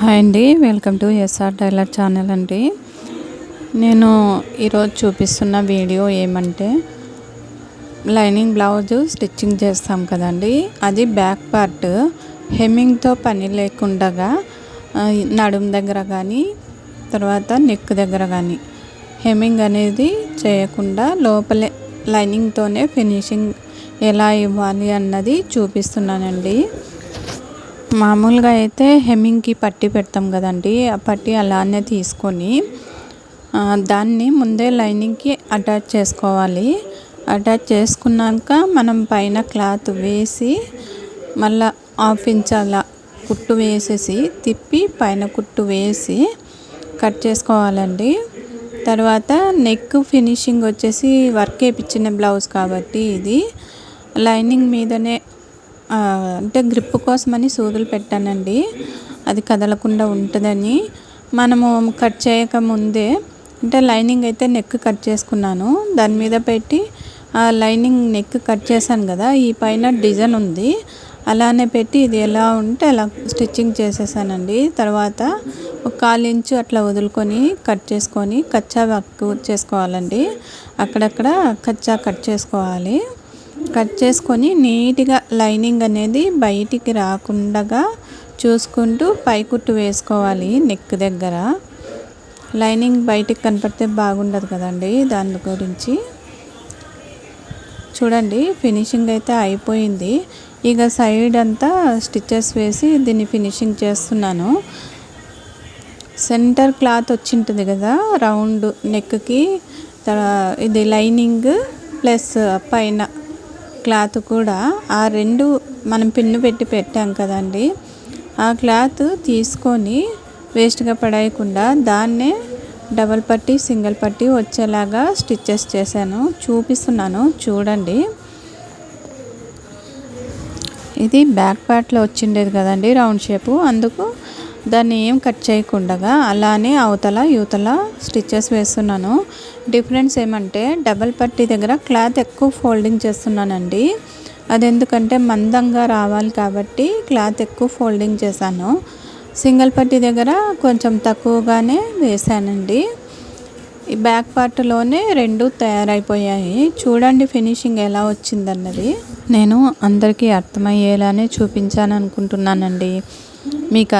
Hi అండి welcome to SR tailor channel అండి. నేను ఈరోజు చూపిస్తున్న వీడియో ఏమంటే లైనింగ్ బ్లౌజ్ స్టిచ్చింగ్ చేస్తాం కదండి. అది బ్యాక్ పార్ట్ హెమ్మింగ్తో పని లేకుండా నడుం దగ్గర కానీ తర్వాత నెక్ దగ్గర కానీ హెమ్మింగ్ అనేది చేయకుండా లోపలే లైనింగ్తోనే ఫినిషింగ్ ఎలా ఇవ్వాలి అన్నది చూపిస్తున్నానండి. మామూలుగా అయితే హెమ్మింగ్కి పట్టి పెడతాం కదండి ఆ పట్టి అలానే తీసుకొని దాన్ని ముందే లైనింగ్కి అటాచ్ చేసుకోవాలి. అటాచ్ చేసుకున్నాక మనం పైన క్లాత్ వేసి మళ్ళా హాఫ్ ఇంచ్ అలా కుట్టు వేసేసి తిప్పి పైన కుట్టు వేసి కట్ చేసుకోవాలండి. తర్వాత నెక్ ఫినిషింగ్ వచ్చేసి వర్క్ వేయించిన బ్లౌజ్ కాబట్టి ఇది. లైనింగ్ మీదనే అంటే గ్రిప్ కోసమని సూదులు పెట్టానండి. అది కదలకుండా ఉంటుందని. మనము కట్ చేయక ముందే అంటే లైనింగ్ అయితే నెక్ కట్ చేసుకున్నాను. దాని మీద పెట్టి ఆ లైనింగ్ నెక్ కట్ చేశాను కదా ఈ పైన డిజైన్ ఉంది. అలానే పెట్టి ఇది ఎలా ఉంటే అలా స్టిచ్చింగ్ చేసేసానండి. తర్వాత ఒక కాలు ఇంచు అట్లా వదులుకొని కట్ చేసుకొని కచ్చా వర్క్ చేసుకోవాలండి. అక్కడక్కడ కచ్చా కట్ చేసుకోవాలి. కట్ చేసుకొని నీట్గా లైనింగ్ అనేది బయటికి రాకుండా చూసుకుంటూ పైకుట్టు వేసుకోవాలి నెక్ దగ్గర. లైనింగ్ బయటికి కనపడితే బాగుండదు కదండి దాని గురించి. చూడండి ఫినిషింగ్ అయితే అయిపోయింది. ఇక సైడ్ అంతా స్టిచ్చెస్ వేసి దీన్ని ఫినిషింగ్ చేస్తున్నాను. సెంటర్ క్లాత్ వచ్చింటుంది కదా రౌండ్ నెక్కి ఇది లైనింగ్ ప్లస్ పైన క్లాత్ కూడా ఆ రెండు మనం పిన్ను పెట్టి పెట్టాం కదండి. ఆ క్లాత్ తీసుకొని వేస్ట్గా పడేయకుండా దాన్నే డబల్ పట్టి సింగిల్ పట్టి వచ్చేలాగా స్టిచ్చెస్ చేశాను. చూపిస్తున్నాను చూడండి. ఇది బ్యాక్ పార్ట్లో వచ్చిండేది కదండి రౌండ్ షేపు అందుకు దాన్ని ఏం కట్ చేయకుండా అలానే అవతల యువతల స్టిచ్చెస్ వేస్తున్నాను. డిఫరెన్స్ ఏమంటే డబల్ పట్టీ దగ్గర క్లాత్ ఎక్కువ ఫోల్డింగ్ చేస్తున్నానండి. అది ఎందుకంటే మందంగా రావాలి కాబట్టి క్లాత్ ఎక్కువ ఫోల్డింగ్ చేశాను. సింగిల్ పట్టీ దగ్గర కొంచెం తక్కువగానే వేసానండి ఈ బ్యాక్ పార్ట్లోనే రెండు తయారైపోయాయి. చూడండి ఫినిషింగ్ ఎలా వచ్చిందన్నది. నేను అందరికీ అర్థమయ్యేలానే చూపించాను అనుకుంటున్నానండి మీకు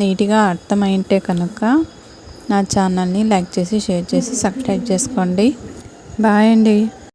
నీట్గా అర్థమైంటే కనుక నా ఛానల్ని లైక్ చేసి షేర్ చేసి సబ్స్క్రైబ్ చేసుకోండి. బాయ్ అండి.